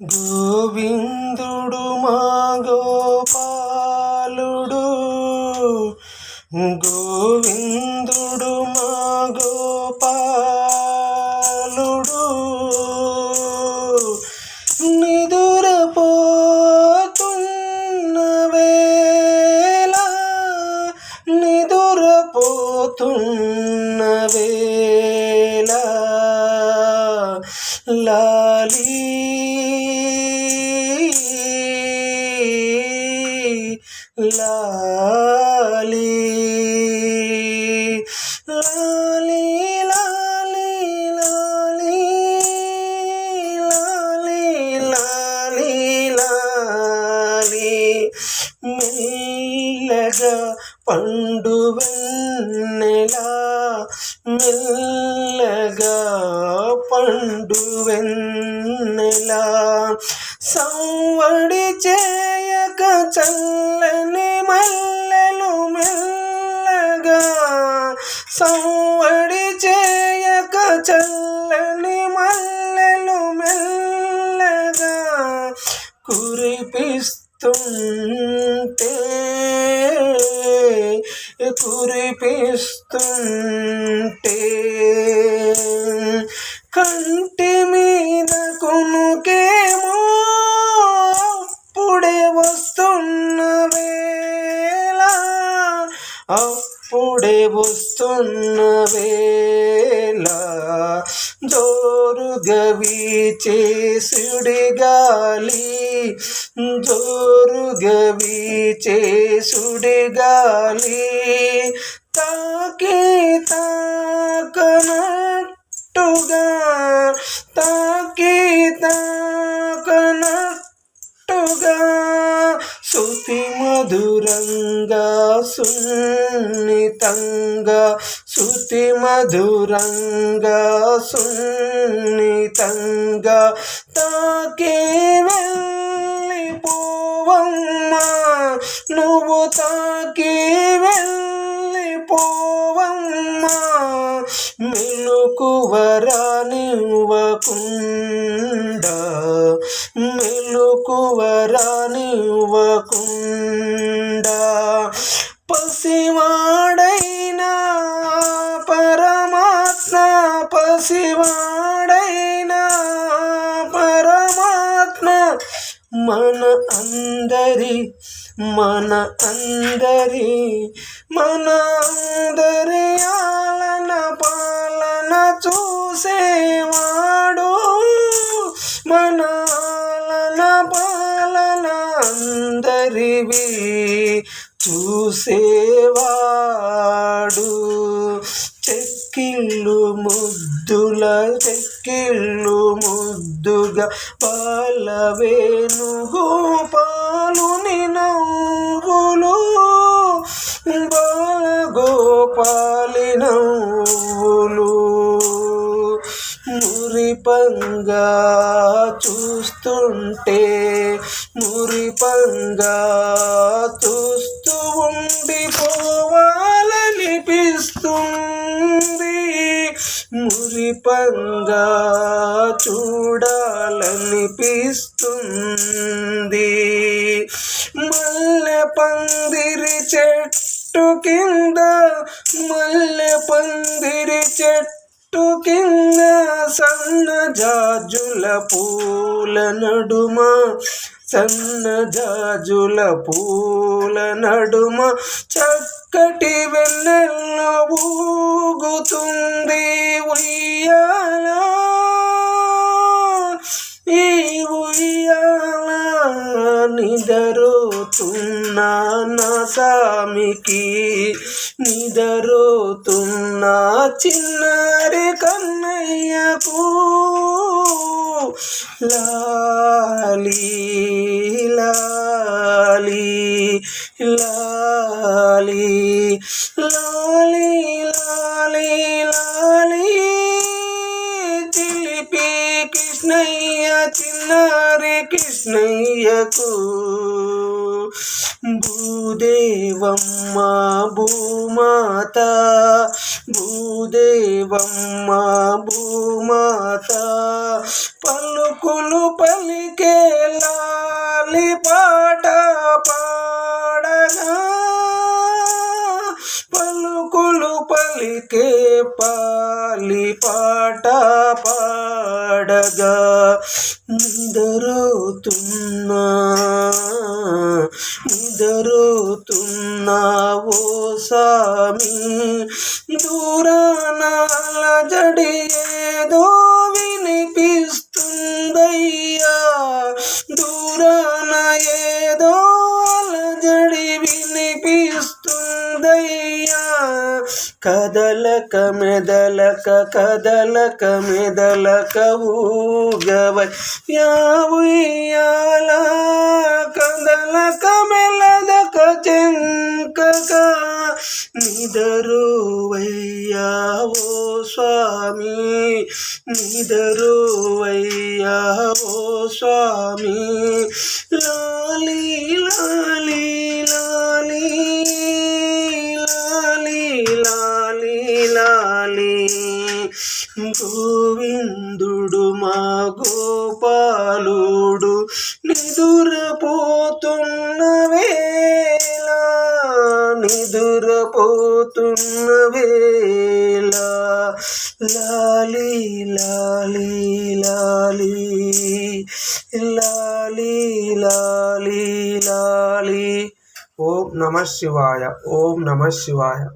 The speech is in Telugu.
గోవిందుడు మా గోపాలుడు గోవిందుడు మా గోపాలుడు నిదురపోతున్న వేళ నిదురపోతున్న వేళ లా మెల్లగా పండువెన్నెలా మెల్లగా పండువెన్నెలా. సంవడి చేయక చల్లని మల్లెలు మెల్లగా సంవడి చేయక చల్లని మల్లెలు మెల్లగా కురిపిస్తూ కురిపిస్తుంటే కురిపిస్తుంటే. కంటి మీద కొనుకేమో అప్పుడే వస్తున్న వేళ. అప్పుడే వస్తున్న వేళ. జోరుగవి చేసుడి గాలి. జోరుగవి చేసుడి గాలి. తాకే తాకనట్టుగా మధురంగా సున్నితంగా శృతి మధురంగా సున్నితంగా తాకే వెళ్ళిపోవమ్మా నువ్వు తాకి వెళ్ళిపోవమ్మా మెలుకువరానివ్వకుండా మెలుకువరానివ్వకుండా పసివాడైనా పరమాత్మ పసివాడైనా పరమాత్మ మన అందరి మన అందరి మన అందరి ఆలన పాలన చూసేవాడు. మన ఆలన పాలన అందరివి. చూసేవాడు. చెక్కిళ్ళు ముద్దుల చెక్కిళ్ళు ముద్దుగా పాలవేను గోపాలుని నవ్వులు. బాల మురిపంగా చూస్తుంటే మురిపంగా చూస్తు మురిపంగా చూడాలనిపిస్తుంది. మల్లె పందిరి చెట్టు కింద మల్లె పందిరి చెట్టు కింద సన్న జాజుల పూల నడుమ సన్న జాజుల పూల నడుమ చక్కటి వెన్నెల్ల నిదరుతున్నా నా సామికి నిదరుతున్నా చిన్నారి కన్నయ్యకు. లాలి లాలి లా చిన్నారి కృష్ణయ్యకు. భూదేవమ్మ భూమాత భూదేవమ్మ భూమాత. పలుకులు పలికే లాలి పాట పాడనా? పలుకులు పలికే పాలి పాట పాడగా. నిదరోతున్నా నిదరోతున్నా ఓ సామి. దూరానాల జడి వినిపిస్తుందయ్యా. దూరాన ఏదో అలజడి వినిపిస్తుంది కదలక మెదలక కదలక మెదలక ఊగవై. యావుయ్యాల కదలక మెలదక చెంకక నిదరువయ్యావో స్వామి నిదరువయ్యావో స్వామి. లాలి లాలి లాలి గోపాలుడు నిదురపోతున్న వేళ నిదురపోతున్న వేళ. లాలి లాలి లాలి లాలి లాలి లాలి. ఓం నమ శివాయ ఓం నమ శివాయ.